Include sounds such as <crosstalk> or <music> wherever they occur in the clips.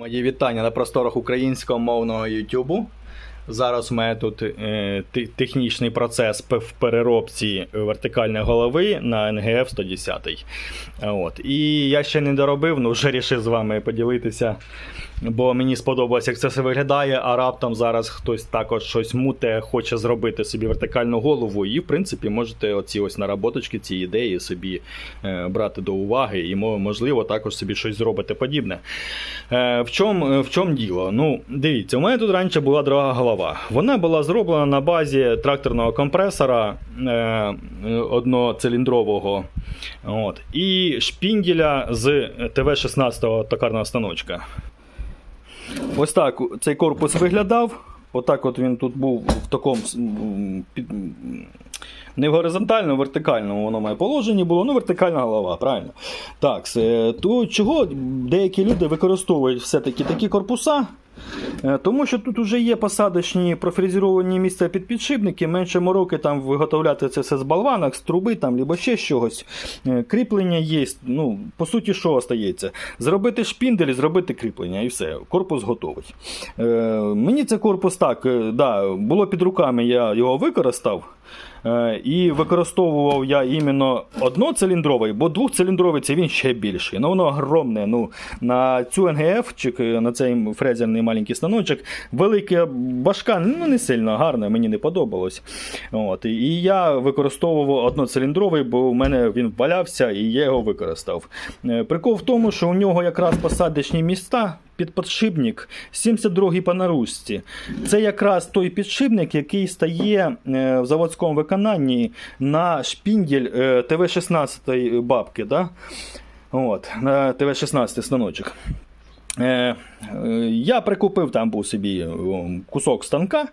Мої вітання на просторах українського мовного Ютубу. Зараз у мене тут е, технічний процес в переробці вертикальної голови на NGF 110. От. І я ще не доробив, але вже рішив з вами поділитися, бо мені сподобалось, як це все виглядає, а раптом зараз хтось також щось муте, хоче зробити собі вертикальну голову. І, в принципі, можете оці ось наработочки, ці ідеї собі е, брати до уваги, і можливо також собі щось зробите подібне. Е, в чому в чом діло? Ну, дивіться, у мене тут раніше була друга голова. Вона була зроблена на базі тракторного компресора е, одноциліндрового. От, і шпінділя з ТВ-16 токарного станочка. Ось так цей корпус виглядав. Отак от він тут був в такому під, не в горизонтальному, вертикальному воно має положенні було, ну вертикальна голова, правильно. Так, е, то чого деякі люди використовують все-таки такі корпуса? Е, Тому що тут вже є посадочні профрезеровані місця під підшипники, менше мороки там виготовляти це все з болванок, з труби там, або ще чогось. Е, Кріплення є. Ну, по суті, що остається? Зробити шпіндель, зробити кріплення і все. Корпус готовий. Е, мені це корпус так, да, було під руками, я його використав. Е, І використовував я іменно одноциліндровий, бо двохциліндровий це він ще більший. Ну воно огромне. Ну, на цю НГФ, чи на цей фрезерний маленький станочок, велика башка, ну не сильно гарна, мені не подобалось. От. І я використовував одноциліндровий, бо в мене він валявся і я його використав. Е, Прикол в тому, що у нього якраз посадочні міста. Під підшипник 72-й по. Це якраз той підшипник, який стає е, в заводському виконанні на шпінділь е, ТВ-16 бабки. Да? От, на ТВ-16 станочок. Е, я прикупив там був собі кусок станка.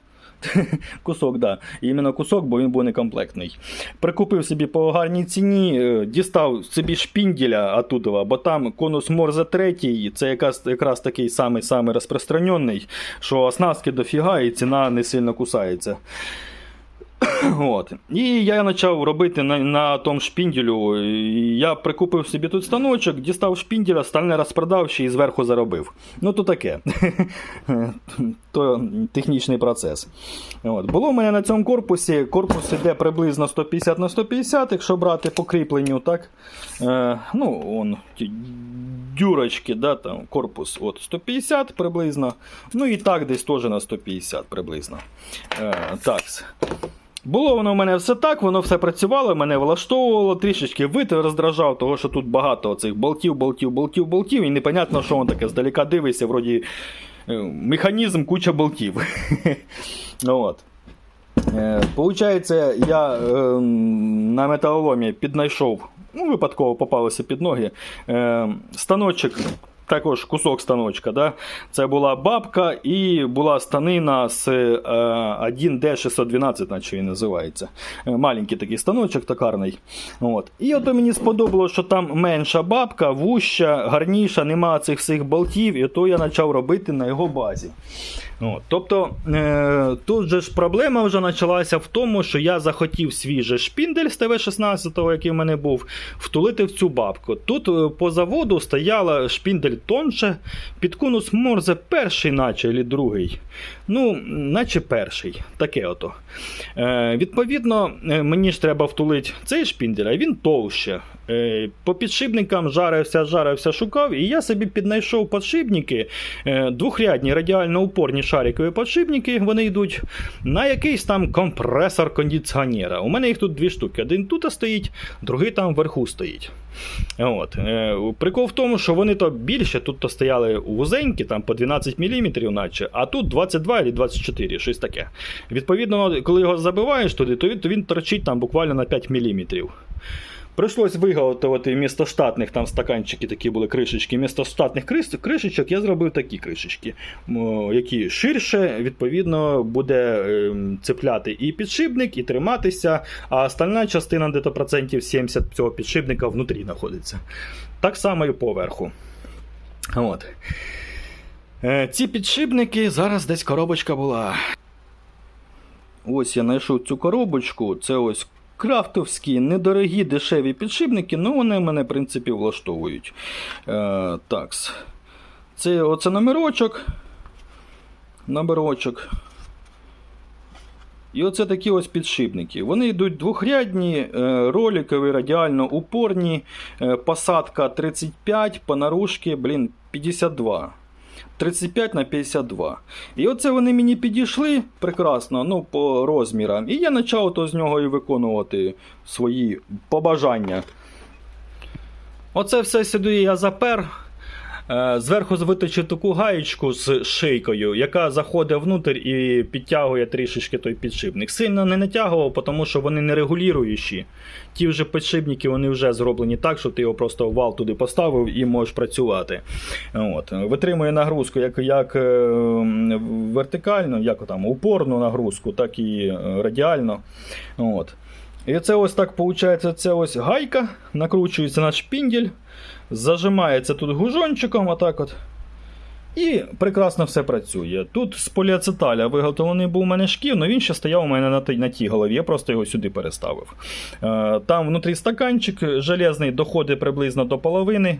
<laughs> Кусок, да. Іменно кусок, бо він був некомплектний. Прикупив собі по гарній ціні, е, дістав собі шпінділя оттуда, бо там конус Морзе 3, це якраз, якраз такий самий самий розпространений, що оснастки дофіга і ціна не сильно кусається. <coughs> От. І я почав робити на, на тому шпінділю. Я прикупив собі тут станочок, дістав шпінділя, стальне розпродав ще і зверху заробив. Ну, то таке. <laughs> то технічний процес. От. Було в мене на цьому корпусі. Корпус іде приблизно 150 на 150, якщо брати по кріпленню, так. Е, ну, он, дюрочки, да, там, корпус от 150 приблизно. Ну і так десь теж на 150 приблизно. Е, так. Було воно в мене все так, воно все працювало, мене влаштовувало, трішечки вид роздражав, того що тут багато цих болтів, болтів, болтів, болтів, і непонятно, що воно таке. Здалека дивишся, вроді е, механізм, куча болтів. <laughs> От. Е, Получається, я е, на металоломі піднайшов, ну, випадково попалося під ноги, е, станочок. Також кусок станочка. Да? Це була бабка і була станина з е, 1D612, наче він називається. Е, Маленький такий станочок токарний. От. І от мені сподобалося, що там менша бабка, вуща, гарніша, нема цих всіх болтів, і то я почав робити на його базі. От. Тобто е, тут же ж проблема вже почалася в тому, що я захотів свіжий шпіндель з ТВ-16, який в мене був, втулити в цю бабку. Тут е, по заводу стояла шпіндель тонше, під конус Морзе перший, наче, або другий. Ну, наче перший. Таке ото. Е, відповідно, е, мені ж треба втулити цей шпіндель, а він товще. Е, по підшипникам жарився, жарився, шукав, і я собі піднайшов підшипники, е, двохрядні радіально упорні шарикові підшипники, вони йдуть на якийсь там компресор кондиціонера. У мене їх тут дві штуки. Один тут стоїть, другий там вверху стоїть. От. Е, прикол в тому, що вони то більше, тут то стояли вузенькі, там по 12 мм, наче, а тут 22 або 24, щось таке. Відповідно, коли його забиваєш туди, то він торчить там буквально на 5 мм. Прийшлось виготовити вмісто штатних там стаканчики такі були кришечки. Вмісто штатних кришечок я зробив такі кришечки, які ширше, відповідно, буде ем, цепляти і підшипник, і триматися, а остальна частина, де то процентів 70 цього підшипника внутрі знаходиться. Так само і поверху. От. Е, Ці підшипники зараз десь коробочка була. Ось я знайшов цю коробочку. Це ось крафтовські, недорогі, дешеві підшипники, ну вони мене, в принципі, влаштовують. Е, такс. Це оце номерочок. Номерочок. І оце такі ось підшипники. Вони йдуть двохрядні, е, роликові, радіально упорні. е, Посадка 35, понаружки, блін, 52. 35 на 52. І оце вони мені підійшли прекрасно, ну, по розмірам. І я почав то з нього і виконувати свої побажання. Оце все сюди я запер. Е, Зверху виточив таку гаєчку з шийкою, яка заходить внутрь і підтягує трішечки той підшипник. Сильно не натягував, тому що вони не регулюючі. Ті вже підшипники вони вже зроблені так, що ти його просто вал туди поставив і можеш працювати. От. Витримує нагрузку як, як е, вертикально, як там, упорну нагрузку, так і е, радіально. От. І це ось так виходить, ця ось гайка, накручується на шпіндель, зажимається тут гужончиком, отак от. І прекрасно все працює. Тут з поліацеталя виготовлений був у мене шків, але він ще стояв у мене на тій, на тій голові, я просто його сюди переставив. Е, Там внутрі стаканчик железний доходить приблизно до половини.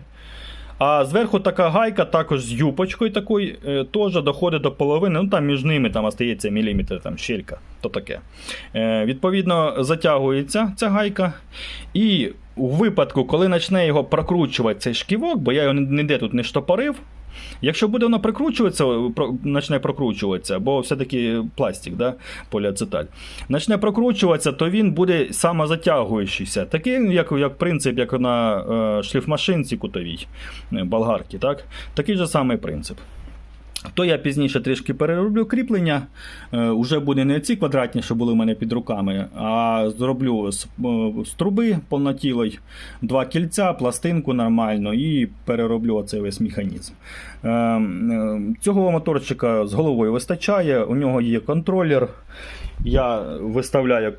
А зверху така гайка, також з юпочкою такою, е, теж доходить до половини. Ну там між ними там остається міліметр, там щелька, то таке. Е, відповідно, затягується ця гайка. І у випадку, коли почне його прокручувати цей шківок, бо я його ніде тут не штопорив. Якщо буде воно прикручуватися, почне прокручуватися, бо все-таки пластик, да, поліацеталь, почне прокручуватися, то він буде самозатягуючийся. Такий, як, як принцип, як на е, шліфмашинці кутовій е, болгарки. Так? Такий же самий принцип. То я пізніше трішки перероблю кріплення. Е, уже буде не ці квадратні, що були в мене під руками, а зроблю з, е, з труби повнотілої, два кільця, пластинку нормально і перероблю оцей весь механізм. Е, цього моторчика з головою вистачає, у нього є контролер. Я виставляю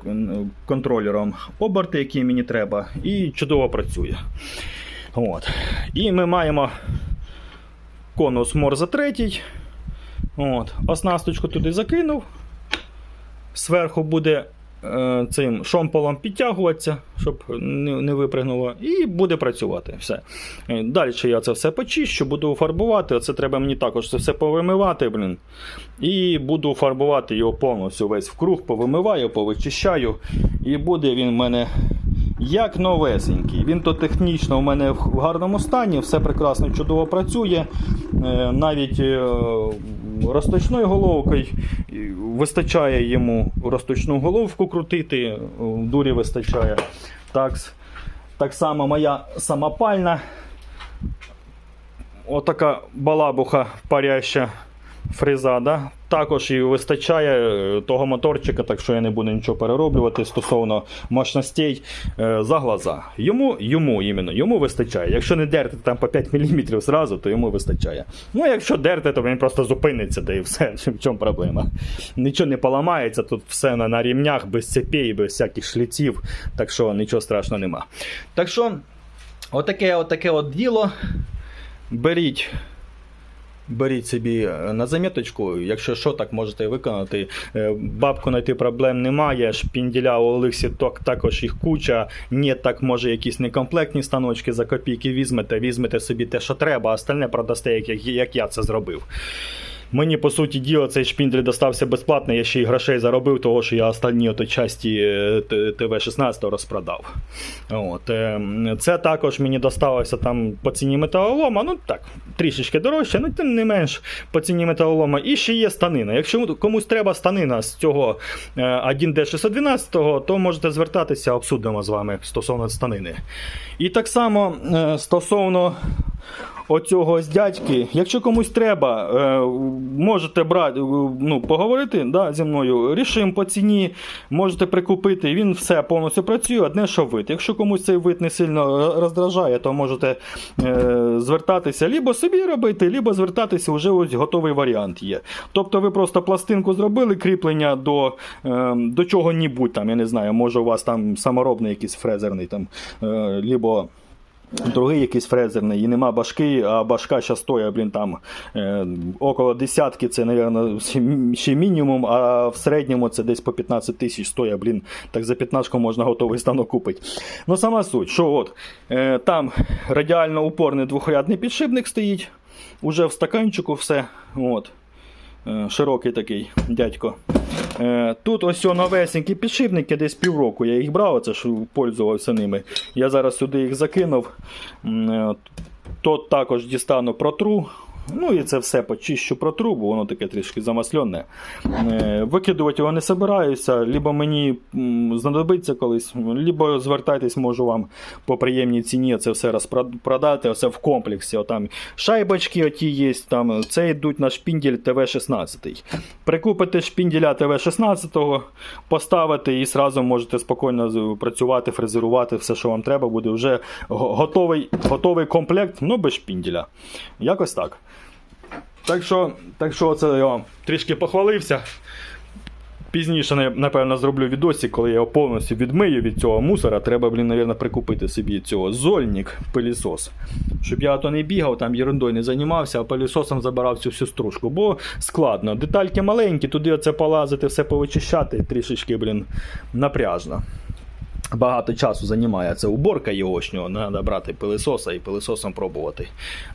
контролером оберти, які мені треба, і чудово працює. От. І ми маємо конус Морзе 3. От. Оснасточку туди закинув. Зверху буде е, цим шомполом підтягуватися, щоб не, не випригнуло, і буде працювати. Все. Е, Далі я це все почищу, буду фарбувати. Оце треба мені також це все повимивати. Блін. І буду фарбувати його повністю весь вкруг, повимиваю, повичищаю. І буде він в мене як новесенький. Він то технічно у мене в гарному стані, все прекрасно, чудово працює. Е, Навіть е, розточною головкою е, вистачає йому розточну головку крутити, дурі вистачає. Так, так само моя самопальна. Отака балабуха паряща фреза, да? також і вистачає е, того моторчика, так що я не буду нічого перероблювати стосовно мощностей е, за глаза. Йому, йому іменно, йому вистачає. Якщо не дерти там по 5 мм зразу, то йому вистачає. Ну, якщо дерти, то він просто зупиниться, та і все. <laughs> В чому проблема? Нічого не поламається, тут все на, на рівнях, без цепей, без всяких шліців, так що нічого страшного нема. Так що, отаке, отаке от діло. Беріть. Беріть собі е, на заміточку, якщо що, так можете виконати. Е, Бабку знайти проблем немає. Шпінділя у Олексі так, також їх куча. Ні, так може якісь некомплектні станочки за копійки візьмете, візьмете собі те, що треба, а остальне продасте, як, як я це зробив. Мені, по суті діла, цей шпіндель достався безплатно, я ще й грошей заробив, того що я останні ото часті е, ТВ-16 розпродав. От, е, це також мені досталося там по ціні металолома, ну так, трішечки дорожче, ну тим не менш по ціні металолома. І ще є станина. Якщо комусь треба станина з цього е, 1D612, то можете звертатися, обсудимо з вами стосовно станини. І так само е, стосовно оцього ось дядьки. Якщо комусь треба, е, можете брати, е, ну, поговорити да, зі мною. Рішимо по ціні, можете прикупити. Він все повністю працює, одне, що вид. Якщо комусь цей вид не сильно роздражає, то можете е, звертатися лібо собі робити, лібо звертатися вже ось готовий варіант є. Тобто ви просто пластинку зробили, кріплення до, е, до чого-нібудь, там, я не знаю, може у вас там саморобний якийсь фрезерний, там, е, либо Другий якийсь фрезерний, і нема башки, а башка ще стоїть, блін, там е, около десятки, це, мабуть, ще мінімум, а в середньому це десь по 15 тисяч стоїть, блін, так за 15 можна готовий станок купити. Ну, сама суть, що от, е, там радіально упорний двохрядний підшипник стоїть. Уже в стаканчику все. От. Е, Широкий такий дядько. Е, Тут ось новесенькі підшипники, десь півроку я їх брав, це ж пользувався ними. Я зараз сюди їх закинув. Е, Тут також дістану протру. Ну і це все почищу протру, бо воно таке трішки замаслене. Е, Викидувати його не собираюся, либо мені знадобиться колись, либо звертайтесь, можу вам по приємній ціні це все розпродати, все в комплексі. Там шайбочки оті є, там це йдуть на шпіндель ТВ-16. Прикупите шпінделя ТВ-16, поставите і сразу можете спокійно працювати, фрезерувати, все, що вам треба, буде вже готовий, готовий комплект, ну без шпінделя. Якось так. Так що, так що це я вам трішки похвалився. Пізніше, напевно, зроблю відосик, коли я його повністю відмию від цього мусора. Треба, блін, напевно, прикупити собі цього зольник пилісос. Щоб я то не бігав, там ерундою не займався, а пилісосом забирав цю всю стружку. Бо складно. Детальки маленькі, туди оце полазити, все повичищати, трішечки, блін, напряжно. Багато часу займає це уборка йогошнього. Треба брати пилисоса і пилисосом пробувати.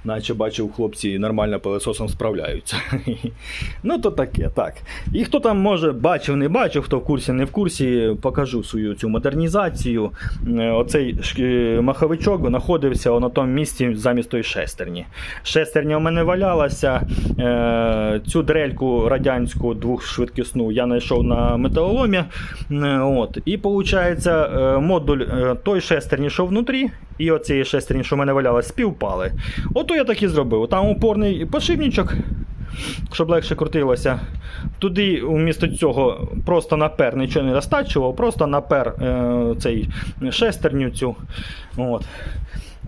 Наче бачив, хлопці нормально пилисосом справляються. <laughs> ну то таке, так. І хто там може бачив, не бачив, хто в курсі, не в курсі, покажу свою цю модернізацію. Е, Оцей е, маховичок знаходився на тому місці замість тої шестерні. Шестерня у мене валялася. Е, Цю дрельку радянську двохшвидкісну я знайшов на металоломі. От. І виходить, модуль е, той шестерні, що внутрі, і оцієї шестерні, що в мене валялась, співпали. Ото я так і зробив. Там упорний подшипничок, щоб легше крутилося. Туди вмісто цього просто напер нічого не розтачував, просто напер е, цей шестерню цю. От.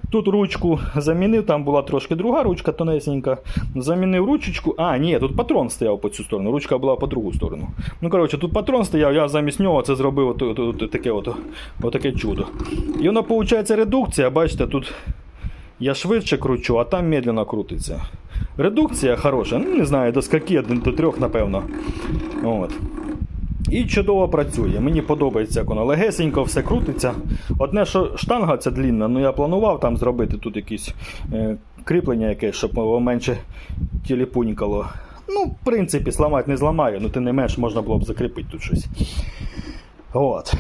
Тут ручку замінив, там була трошки друга ручка тонесенька. Замінив ручечку. А, ні, тут патрон стояв по цю сторону, ручка була по другу сторону. Ну, коротше, тут патрон стояв, я замість нього це зробив от, от, от, таке, от, от таке чудо. І воно, виходить, редукція, бачите, тут я швидше кручу, а там медленно крутиться. Редукція хороша, ну не знаю, до скільки, до, до трьох, напевно. От. І чудово працює. Мені подобається, як воно легесенько, все крутиться. Одне, що штанга ця длінна, ну я планував там зробити тут якісь е, кріплення якесь, щоб воно менше тіліпунькало. Ну, в принципі, зламати не зламаю, ну тим не менш можна було б закріпити тут щось. От.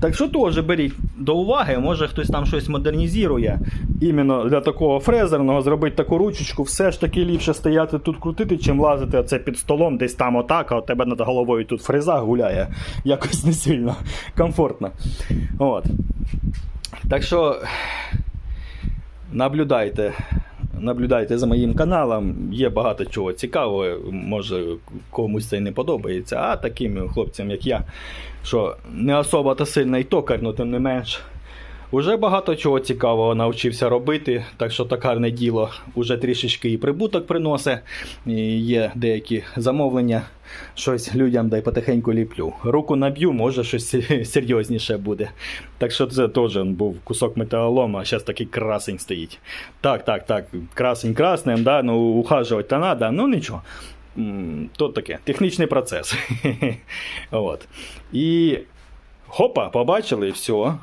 Так що теж беріть до уваги, може хтось там щось модернізує. Іменно для такого фрезерного зробити таку ручечку, все ж таки ліпше стояти тут крутити, чим лазити оце під столом, десь там отак, а у тебе над головою тут фреза гуляє. Якось не сильно комфортно. От. Так що наблюдайте. Наблюдайте за моїм каналом, є багато чого цікавого, може комусь це не подобається, а таким хлопцям, як я, що не особо та сильний токар, але тим не менш. Уже багато чого цікавого навчився робити, так що токарне діло уже трішечки і прибуток приносить. І є деякі замовлення, щось людям дай потихеньку ліплю. Руку наб'ю, може щось серйозніше буде. Так що це теж був кусок металолома, а зараз такий красень стоїть. Так, так, так, красень красним, да, ну ухажувати то треба, ну нічого. То таке, технічний процес. <laughs> От. І хопа, побачили, все.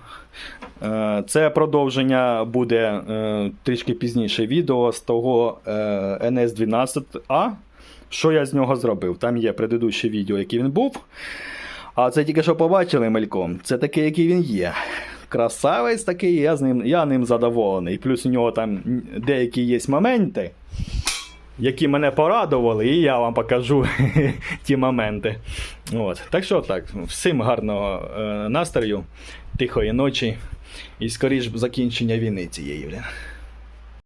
Е, Це продовження буде е, трішки пізніше відео з того е, NS12A. Що я з нього зробив? Там є предыдущее відео, яке він був. А це тільки що побачили мельком. Це такий, який він є. Красавець такий, я, з ним, я ним задоволений. Плюс у нього там деякі є моменти, які мене порадували, і я вам покажу <laughs> ті моменти. От. Так що так, всім гарного е, настрою, тихої ночі і скоріш закінчення війни цієї.